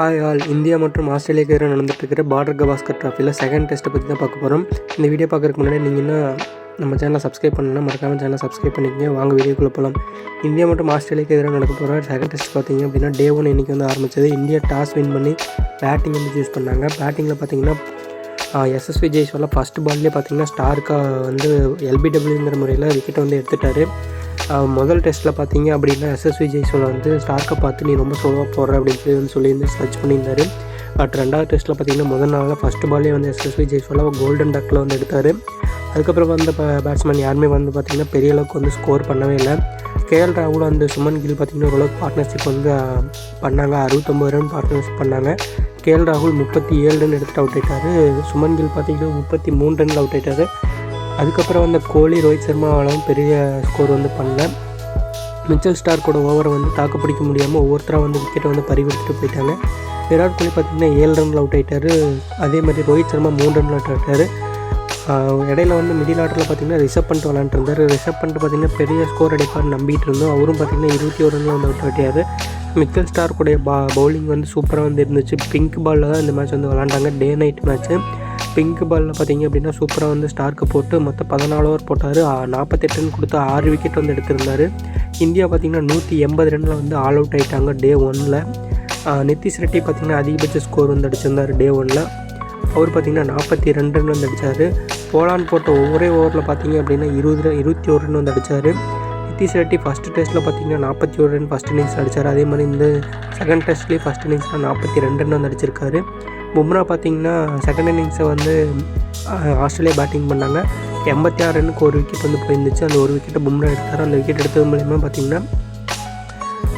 Hi all India மற்றும் ஆஸ்திரேலியாக்கு எதிராக நடந்துட்டு இருக்கிற பார்டர் கவாஸ்கர் ட்ராஃபியில் செகண்ட் டெஸ்ட்டை பற்றி தான் பார்க்க போகிறோம் இந்த வீடியோ பார்க்குறதுக்கு முன்னாடி நீங்கள் இன்னும் நம்ம சேனலை சப்ஸ்கிரைப் பண்ணலாம் மறக்காமல் சேனலை சப்ஸ்கிரைப் பண்ணிக்கங்க. வாங்க வீடியோக்குள்ளே போகலாம் இந்தியா மற்றும் ஆஸ்திரேலியாக்கு எதிராக நடக்க போகிற செகண்ட் டெஸ்ட் பார்த்தீங்க அப்படின்னா டே ஒன் இன்றைக்கி வந்து ஆரம்பிச்சது. இந்தியா டாஸ் வின் பண்ணி பேட்டிங் வந்து சூஸ் பண்ணாங்க. பேட்டிங்கில் பார்த்தீங்கன்னா எஸ்எஸ்வி ஜெய்ஸ்வாலா ஃபஸ்ட் பால்லேயே பார்த்தீங்கன்னா ஸ்டார்க்காக வந்து எல்பிடபிள்யூங்கிற முறையில் விக்கெட்டை வந்து எடுத்துட்டார். முதல் டெஸ்ட்டில் பார்த்தீங்க அப்படின்னா எஸ்எஸ்வி ஜெய்சோல் வந்து ஸ்டார்க்கை பார்த்து நீ ரொம்ப ஸ்லோவாக போடுற அப்படின்னு சொல்லி வந்து சொல்லியிருந்து சர்ச் பண்ணியிருந்தார். பட் ரெண்டாவது டெஸ்ட்டில் பார்த்தீங்கன்னா முதல் நாளில் ஃபஸ்ட்டு பாலே வந்து எஸ்எஸ்வி ஜெய்ஸ்வால் கோல்டன் டக்கில் வந்து எடுத்தார். அதுக்கப்புறம் வந்து பேட்ஸ்மேன் யாருமே வந்து பார்த்திங்கன்னா பெரிய அளவுக்கு வந்து ஸ்கோர் பண்ணவே இல்லை. கேஎல் ராகுல் அந்த சுமன் கில் பார்த்திங்கன்னா ஓரளவுக்கு பார்ட்னர்ஷிப் வந்து பண்ணாங்க. அறுபத்தொம்பது ரன் பார்ட்னர்ஷிப் பண்ணாங்க. கேஎல் ராகுல் முப்பத்தி ஏழு ரன் எடுத்துட்டு அவுட் ஆயிட்டார். சுமன் கில் பார்த்திங்கன்னா முப்பத்தி மூணு ரனில் அவுட் ஆயிட்டார். அதுக்கப்புறம் வந்து கோலி ரோஹித் சர்மாவாலும் பெரிய ஸ்கோர் வந்து பண்ணல. மிச்சல் ஸ்டார்க்கோட ஓவரை வந்து தாக்கு பிடிக்க முடியாமல் ஒவ்வொருத்தராக வந்து விக்கெட்டை வந்து பறிவெடுத்துட்டு போயிட்டாங்க. விராட் கோலி பார்த்திங்கன்னா ஏழு ரனில் அவுட் ஆயிட்டாரு. அதே மாதிரி ரோஹித் சர்மா மூணு ரனில் அவுட் ஆயிட்டாரு. இடையில வந்து மிடில் ஆர்டரில் பார்த்தீங்கன்னா ரிஷப் பண்ணிட்டு விளாண்டுருந்தார் ரிஷப் பண்ணிட்டு பார்த்தீங்கன்னா பெரிய ஸ்கோர் அடிப்பார் நம்பிட்டு இருந்தோம் அவரும் பார்த்தீங்கன்னா இருபத்தி ஒரு ரனில் வந்து அவுட் ஆகிட்டார் மிக்கல் ஸ்டார்க்குடைய பா பவுலிங் வந்து சூப்பராக வந்து இருந்துச்சு. பிங்க் பாலில் தான் இந்த மேட்ச் வந்து விளாண்டாங்க டே நைட் மேட்ச்சு பிங்க் பாலில் பார்த்தீங்க அப்படின்னா சூப்பராக வந்து ஸ்டார்க்கு போட்டு மொத்தம் பதினாலு ஓவர் போட்டார். நாற்பத்தெட்டுன்னு கொடுத்து ஆறு விக்கெட் வந்து எடுத்திருந்தார். இந்தியா பார்த்தீங்கன்னா நூற்றி எண்பது ரனில் வந்து ஆல் அவுட் ஆயிட்டாங்க டே ஒனில் நிதிஷ் ரெட்டி பார்த்தீங்கன்னா அதிகபட்ச ஸ்கோர் வந்து அடிச்சிருந்தார் டே ஒனில் அவர் பார்த்தீங்கன்னா நாற்பத்தி ரெண்டு ரன் வந்து அடித்தார் போலான் போட்ட ஒவ்வொரு ஓவரில் பார்த்தீங்க அப்படின்னா இருபது ரன் இருபத்தி ஒரு ரன் வந்து அடித்தார் நிதிஷ் ரெட்டி ஃபஸ்ட்டு டெஸ்ட்டில் பார்த்தீங்கன்னா நாற்பத்தி ஒரு ரன் ஃபஸ்ட் இன்னிங்ஸ் அடித்தார் அதே மாதிரி இந்த செகண்ட் டெஸ்ட்லேயே ஃபஸ்ட் இன்னிங்ஸில் நாற்பத்தி ரெண்டு ரன் வந்து அடிச்சிருக்காரு. பும்ரா பார்த்தீங்கன்னா செகண்ட் இன்னிங்ஸை வந்து ஆஸ்திரேலியா பேட்டிங் பண்ணாங்க. எண்பத்தி ஆறு ரன்னுக்கு ஒரு விக்கெட் வந்து போயிருந்துச்சு. அந்த ஒரு விக்கெட்டை பும்ரா எடுத்தார். அந்த விக்கெட் எடுத்தது மூலயமா பார்த்தீங்கன்னா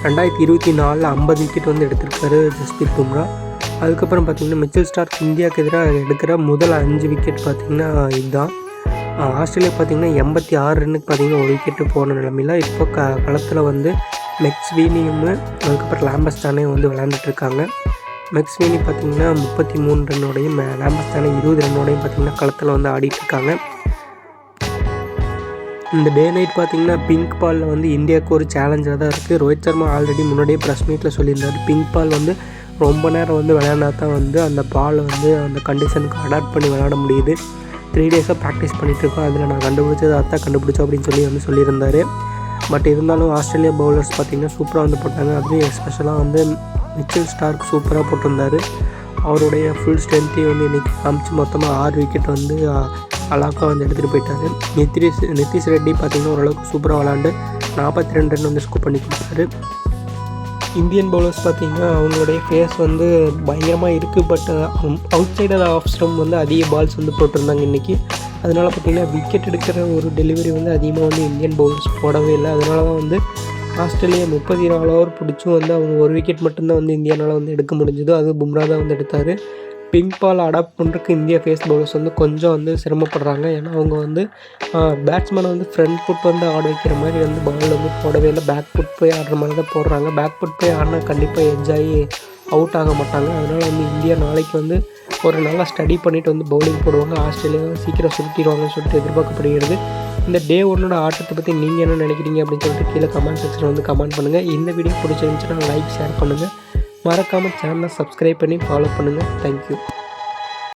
ரெண்டாயிரத்தி இருபத்தி நாலில் ஐம்பது விக்கெட் வந்து எடுத்திருக்காரு ஜஸ்பீர் பும்ரா. அதுக்கப்புறம் பார்த்திங்கன்னா மிச்சல் ஸ்டார்க் இந்தியாவுக்கு எதிராக எடுக்கிற முதல் அஞ்சு விக்கெட் பார்த்தீங்கன்னா இதுதான். ஆஸ்திரேலியா பார்த்தீங்கன்னா எண்பத்தி ஆறு ரன்னுக்கு பார்த்தீங்கன்னா ஒரு விக்கெட்டு போன நிலமையில இப்போ க களத்தில் வந்து மெக்ஸ்வீனியும் அதுக்கப்புறம் லேம்பஸ்டானே வந்து விளையாண்டுட்டு இருக்காங்க. மெக்ஸ்வீனி பார்த்திங்கன்னா முப்பத்தி மூணு ரன்னோடையும் லாம்பஸ்டானே இருபது ரன்னோடையும் பார்த்திங்கன்னா களத்தில் வந்து ஆடிட்டுருக்காங்க. இந்த டே நைட் பார்த்திங்கன்னா பிங்க் பாலில் வந்து இந்தியாவுக்கு ஒரு சேலஞ்சாக தான் இருக்குது ரோஹித் சர்மா ஆல்ரெடி முன்னாடியே ப்ரெஸ் மீட்டில் சொல்லியிருந்தார். பிங்க் பால் வந்து ரொம்ப நேரம் வந்து விளையாடினா தான் வந்து அந்த பாலை வந்து அந்த கண்டிஷனுக்கு அடாப்ட் பண்ணி விளையாட முடியுது. த்ரீ டேஸாக ப்ராக்டிஸ் பண்ணிகிட்ருக்கோம் இருக்கோம் அதில் நான் கண்டுபிடிச்சது அதான் கண்டுபிடிச்சோம் அப்படின்னு சொல்லி வந்து சொல்லியிருந்தார். பட் இருந்தாலும் ஆஸ்திரேலியா பவுலர்ஸ் பார்த்திங்கன்னா சூப்பராக வந்து போட்டாங்க. அதுவும் எஸ்பெஷலாக வந்து மிச்சல் ஸ்டார்க் சூப்பராக போட்டிருந்தார். அவருடைய ஃபுல் ஸ்ட்ரென்த்தையும் வந்து இன்றைக்கி காமிச்சு மொத்தமாக ஆறு விக்கெட் வந்து அலாக்கா வந்து எடுத்துகிட்டு போயிட்டாரு. நிதிஷ் நிதிஷ் ரெட்டி பார்த்திங்கன்னா ஓரளவுக்கு சூப்பராக விளாண்டு நாற்பத்தி ரெண்டு ரன் வந்து ஸ்கோர் பண்ணி கொடுத்தாரு. இந்தியன் பவுலர்ஸ் பார்த்தீங்கன்னா அவங்களுடைய ஃபேஸ் வந்து பயங்கரமாக இருக்குது but outside off stump வந்து அதிக பால்ஸ் வந்து போட்டிருந்தாங்க இன்றைக்கி அதனால் பார்த்திங்கன்னா விக்கெட் எடுக்கிற ஒரு டெலிவரி வந்து அதிகமாக வந்து இந்தியன் பவுலர்ஸ் போடவே இல்லை. அதனால தான் வந்து ஆஸ்திரேலியா முப்பத்தி நாலு ஓவர் பிடிச்சும் வந்து அவங்க ஒரு விக்கெட் மட்டும்தான் வந்து இந்தியானால் வந்து எடுக்க முடிஞ்சது அது பும்ரா தான் வந்து எடுத்தார். பிங்க் பால் அடாப்ட் பண்ணுறதுக்கு இந்தியா ஃபேஸ் பவுலர்ஸ் வந்து கொஞ்சம் வந்து சிரமப்படுறாங்க. ஏன்னா அவங்க வந்து பேட்ஸ்மேனை வந்து ஃப்ரண்ட் ஃபுட் வந்து ஆட வைக்கிற மாதிரி வந்து பால் வந்து போடவே இல்லை. பேக் ஃபுட் போய் ஆடுற மாதிரி தான் போடுறாங்க. பேக் ஃபுட் போய் ஆடினா கண்டிப்பாக எட்ஜ் ஆகி அவுட் ஆக மாட்டாங்க. அதனால் வந்து இந்தியா நாளைக்கு வந்து ஒரு நல்லா ஸ்டடி பண்ணிட்டு வந்து பவுலிங் போடுவாங்க. ஆஸ்திரேலியா சீக்கிரம் சுருட்டிடுவாங்கன்னு சொல்லிட்டு எதிர்பார்க்கப்படுகிறது. இந்த டே ஒன்னோட ஆட்டத்தை பற்றி நீங்கள் என்ன நினைக்கிறீங்க அப்படின்னு சொல்லிட்டு கீழே கமெண்ட் செக்ஷனில் வந்து கமெண்ட் பண்ணுங்கள் இந்த வீடியோ பிடிச்சிருந்துச்சுன்னா லைக் ஷேர் பண்ணுங்கள் மறக்காமல் சேனலை சப்ஸ்கிரைப் பண்ணி ஃபாலோ பண்ணுங்கள் தேங்க்யூ